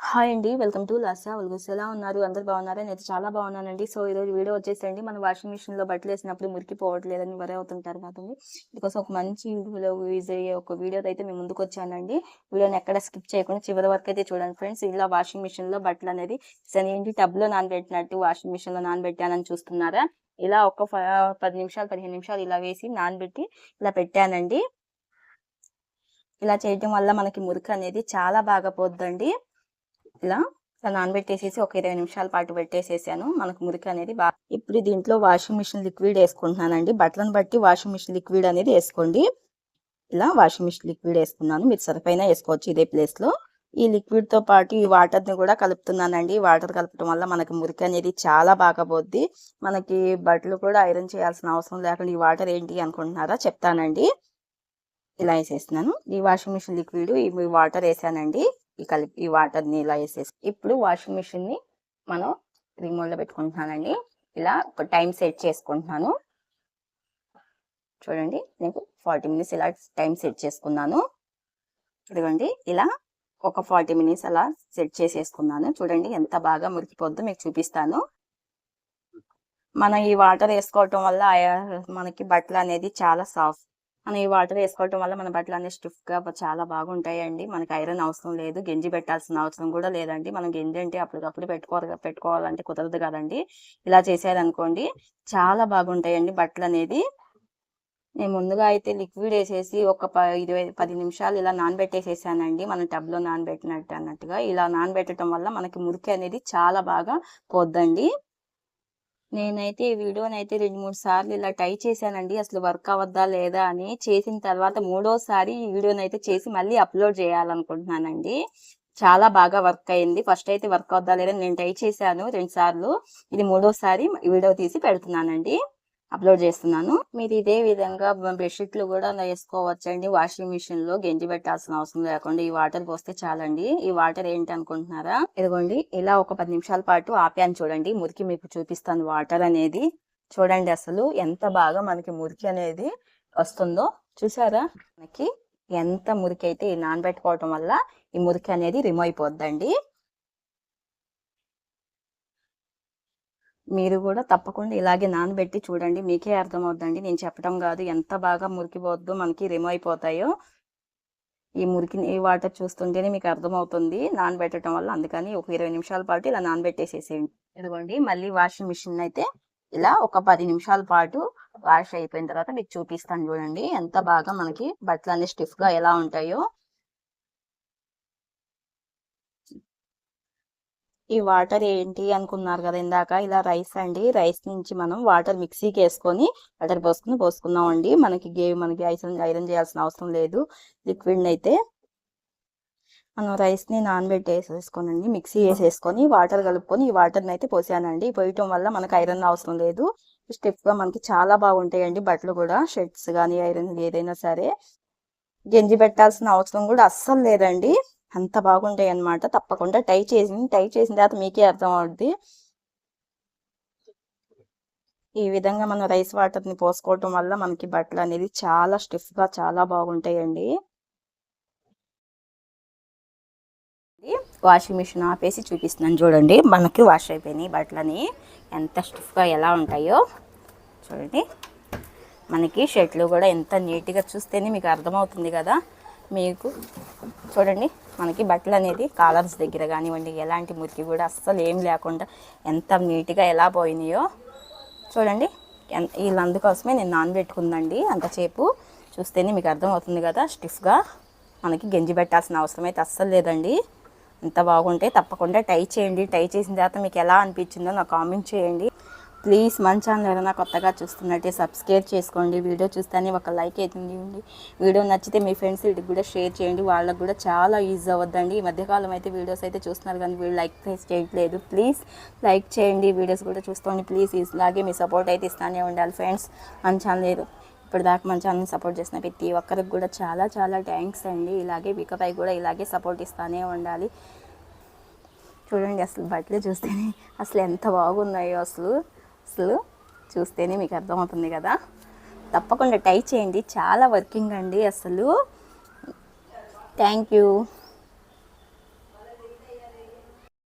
Hi అండి. Welcome to లాసా. వెల్గస్ ఎలా ఉన్నారు? అందరు బాగున్నారా? నేను చాలా బాగున్నానండి. సో ఈరోజు వీడియో వచ్చేసండి. మనం వాషింగ్ మిషన్లో బట్టలు వేసినప్పుడు మురికి పోవట్లేదని వరే అవుతుంటారు కదండి బికాస్ ఒక మంచి యూజ్ అయ్యే ఒక వీడియో అయితే మేము ముందుకు వచ్చానండి. వీడియోని ఎక్కడ స్కిప్ చేయకుండా చివరి వరకు అయితే చూడండి ఫ్రెండ్స్. ఇలా వాషింగ్ మిషన్లో బట్టలు అనేది సరే ఏంటి? టబ్లో నానబెట్టినట్టు వాషింగ్ మిషన్లో నానబెట్టానని చూస్తున్నారా? ఇలా ఒక పది నిమిషాలు పదిహేను నిమిషాలు ఇలా వేసి నానబెట్టి ఇలా పెట్టానండి. ఇలా చేయడం వల్ల మనకి మురికి అనేది చాలా బాగా పోద్దండి. ఇలా ఇలా నానబెట్టేసేసి ఒక ఇరవై నిమిషాల పాటు పెట్టేసేసాను. మనకు మురికి అనేది బాగా ఇప్పుడు దీంట్లో వాషింగ్ మిషన్ లిక్విడ్ వేసుకుంటున్నానండి. బట్టలను బట్టి వాషింగ్ మిషన్ లిక్విడ్ అనేది వేసుకోండి. ఇలా వాషింగ్ మిషన్ లిక్విడ్ వేసుకున్నాను. మీరు సరిపైన వేసుకోవచ్చు ఇదే ప్లేస్లో ఈ లిక్విడ్తో పాటు ఈ వాటర్ని కూడా కలుపుతున్నానండి. వాటర్ కలపడం వల్ల మనకి మురికి అనేది చాలా బాగా పోద్ది. మనకి బట్టలు కూడా ఐరన్ చేయాల్సిన అవసరం లేకుండా ఈ వాటర్ ఏంటి అనుకుంటున్నారా చెప్తానండి. ఇలా వేసేస్తున్నాను. ఈ వాషింగ్ మిషన్ లిక్విడ్ ఈ వాటర్ వేసానండి. కలిపి ఈ వాటర్ని ఇలా వేసేసి ఇప్పుడు వాషింగ్ మిషన్ని మనం రిమోట్లో పెట్టుకుంటున్నానండి. ఇలా ఒక టైం సెట్ చేసుకుంటున్నాను. చూడండి నేను ఫార్టీ మినిట్స్ ఇలా టైం సెట్ చేసుకున్నాను. చూడండి ఇలా ఒక ఫార్టీ మినిట్స్ అలా సెట్ చేసేసుకున్నాను. చూడండి ఎంత బాగా మురికిపోద్దో మీకు చూపిస్తాను. మనం ఈ వాటర్ వేసుకోవటం వల్ల మనకి బట్టలు అనేది చాలా సాఫ్ట్ మనం ఈ వాటర్ వేసుకోవటం వల్ల మన బట్టలు అనేవి స్టిఫ్గా చాలా బాగుంటాయండి. మనకి ఐరన్ అవసరం లేదు. గెంజి పెట్టాల్సిన అవసరం కూడా లేదండి. మనం గెంజి అంటే అప్పటికప్పుడు పెట్టుకోవాలి పెట్టుకోవాలంటే కుదరదు కదండి. ఇలా చేసేదనుకోండి చాలా బాగుంటాయండి బట్టలు అనేది నేను ముందుగా అయితే లిక్విడ్ వేసేసి ఒక ఇరవై పది నిమిషాలు ఇలా నానబెట్టేసేసానండి. మనం టబ్లో నానబెట్టినట్టు అన్నట్టుగా. ఇలా నానబెట్టడం వల్ల మనకి మురికి అనేది చాలా బాగా పోద్దండి. నేనైతే ఈ వీడియోని అయితే రెండు మూడు సార్లు ఇలా ట్రై చేశానండి. అసలు వర్క్ అవద్దా లేదా అని చేసిన తర్వాత మూడోసారి ఈ వీడియోని అయితే చేసి మళ్ళీ అప్లోడ్ చేయాలనుకుంటున్నానండి. చాలా బాగా వర్క్ అయింది. ఫస్ట్ అయితే వర్క్ అవుద్దా లేదా నేను ట్రై చేశాను రెండు సార్లు. ఇది మూడోసారి వీడియో తీసి పెడుతున్నానండి. అప్లోడ్ చేస్తున్నాను. మీరు ఇదే విధంగా బెడ్షీట్లు కూడా వేసుకోవచ్చండి. వాషింగ్ మిషన్లో గెంజి పెట్టాల్సిన అవసరం లేకుండా ఈ వాటర్ పోస్తే చాలండి. ఈ వాటర్ ఏంటి అనుకుంటున్నారా ఇదిగోండి ఇలా ఒక పది నిమిషాల పాటు ఆపాను చూడండి. మురికి మీకు చూపిస్తాను వాటర్ అనేది. చూడండి అసలు ఎంత బాగా మనకి మురికి అనేది వస్తుందో. చూసారా? మనకి ఎంత మురికి అయితే ఈ నానబెట్టుకోవటం వల్ల ఈ మురికి అనేది రిమూవ్ అయిపోద్దండి. మీరు కూడా తప్పకుండా ఇలాగే నానబెట్టి చూడండి. మీకే అర్థమవుద్దండి. నేను చెప్పడం కాదు. ఎంత బాగా మురికిపోద్దో మనకి రిమూవ్ అయిపోతాయో. ఈ మురికి ఈ వాటర్ చూస్తుంటేనే మీకు అర్థమవుతుంది. నానబెట్టడం వల్ల అందుకని ఒక ఇరవై నిమిషాల పాటు ఇలా నానబెట్టేసేసేయండి. ఇదిగోండి మళ్ళీ వాషింగ్ మిషన్ అయితే ఇలా ఒక పది నిమిషాల పాటు వాష్ అయిపోయిన తర్వాత మీకు చూపిస్తాను చూడండి. ఎంత బాగా మనకి బట్టలు అన్ని స్టిఫ్గా ఎలా ఉంటాయో. ఈ వాటర్ ఏంటి అనుకున్నారు కదా ఇందాక. ఇలా రైస్ అండి. రైస్ నుంచి మనం వాటర్ మిక్సీకి వేసుకొని వాటర్ పోసుకుని పోసుకున్నాం అండి. మనకి గేవి మనకి ఐరన్ ఐరన్ చేయాల్సిన అవసరం లేదు. లిక్విడ్ అయితే మనం రైస్ని ని నానబెట్టేసేసుకోనండి. మిక్సీ వేసేసుకొని వాటర్ కలుపుకొని ఈ వాటర్ని అయితే పోసానండి. పోయటం వల్ల మనకి ఐరన్ అవసరం లేదు. స్టిఫ్గా మనకి చాలా బాగుంటాయండి బట్టలు కూడా. షర్ట్స్ కానీ ఐరన్ ఏదైనా సరే. గెంజి పెట్టాల్సిన అవసరం కూడా అస్సలు లేదండి. అంత బాగుంటాయి అన్నమాట. తప్పకుండా టై చేసి టై చేసిన తర్వాత మీకే అర్థం అవుద్ది. ఈ విధంగా మనం రైస్ వాటర్ని పోసుకోవటం వల్ల మనకి బట్టలు అనేది చాలా స్టిఫ్గా చాలా బాగుంటాయండి. వాషింగ్ మిషన్ ఆపేసి చూపిస్తున్నాను చూడండి. మనకి వాష్ అయిపోయినాయి బట్టలని. ఎంత స్టిఫ్గా ఎలా ఉంటాయో చూడండి. మనకి షర్ట్లు కూడా ఎంత నీట్గా చూస్తేనే మీకు అర్థమవుతుంది కదా. మీకు చూడండి మనకి బట్టలు అనేది కాలర్స్ దగ్గర కానివ్వండి ఎలాంటి మురికి కూడా అస్సలు ఏం లేకుండా ఎంత నీట్గా ఎలా పోయినాయో చూడండి. ఎన్- వీళ్ళు అందుకోసమే నేను నానబెట్టుకుందండి అంతసేపు చూస్తేనే మీకు అర్థమవుతుంది కదా స్టిఫ్గా మనకి గెంజి పెట్టాల్సిన అవసరం అయితే అస్సలు లేదండి. ఎంత బాగుంటే తప్పకుండా టై చేయండి. టై చేసిన తర్వాత మీకు ఎలా అనిపించిందో నాకు కామెంట్ చేయండి. ప్లీజ్ మన ఛానల్ ఎవరైనా కొత్తగా చూస్తున్నట్టే సబ్స్క్రైబ్ చేసుకోండి. వీడియో చూస్తేనే ఒక లైక్ అవుతుంది. వీడియో నచ్చితే మీ ఫ్రెండ్స్ వీటికి కూడా షేర్ చేయండి. వాళ్ళకి కూడా చాలా యూజ్ అవ్వద్దండి ఈ మధ్యకాలం అయితే వీడియోస్ అయితే చూస్తున్నారు కానీ వీళ్ళు లైక్ చేయట్లేదు. ప్లీజ్ లైక్ చేయండి. వీడియోస్ కూడా చూసుకోండి ప్లీజ్ ఇలాగే మీ సపోర్ట్ అయితే ఇస్తానే ఉండాలి ఫ్రెండ్స్. మన ఛానల్ ఇప్పుడు దాకా మన ఛానల్ సపోర్ట్ చేసిన ప్రతి ఒక్కరికి కూడా చాలా చాలా థ్యాంక్స్ అండి. ఇలాగే ఇకపై కూడా ఇలాగే సపోర్ట్ ఇస్తానే ఉండాలి. చూడండి అసలు బట్టలు చూస్తేనే అసలు ఎంత బాగున్నాయో అసలు. అసలు చూస్తేనే మీకు అర్థమవుతుంది కదా. తప్పకుండా టై చేయండి. చాలా వర్కింగ్ అండి అసలు. Thank you.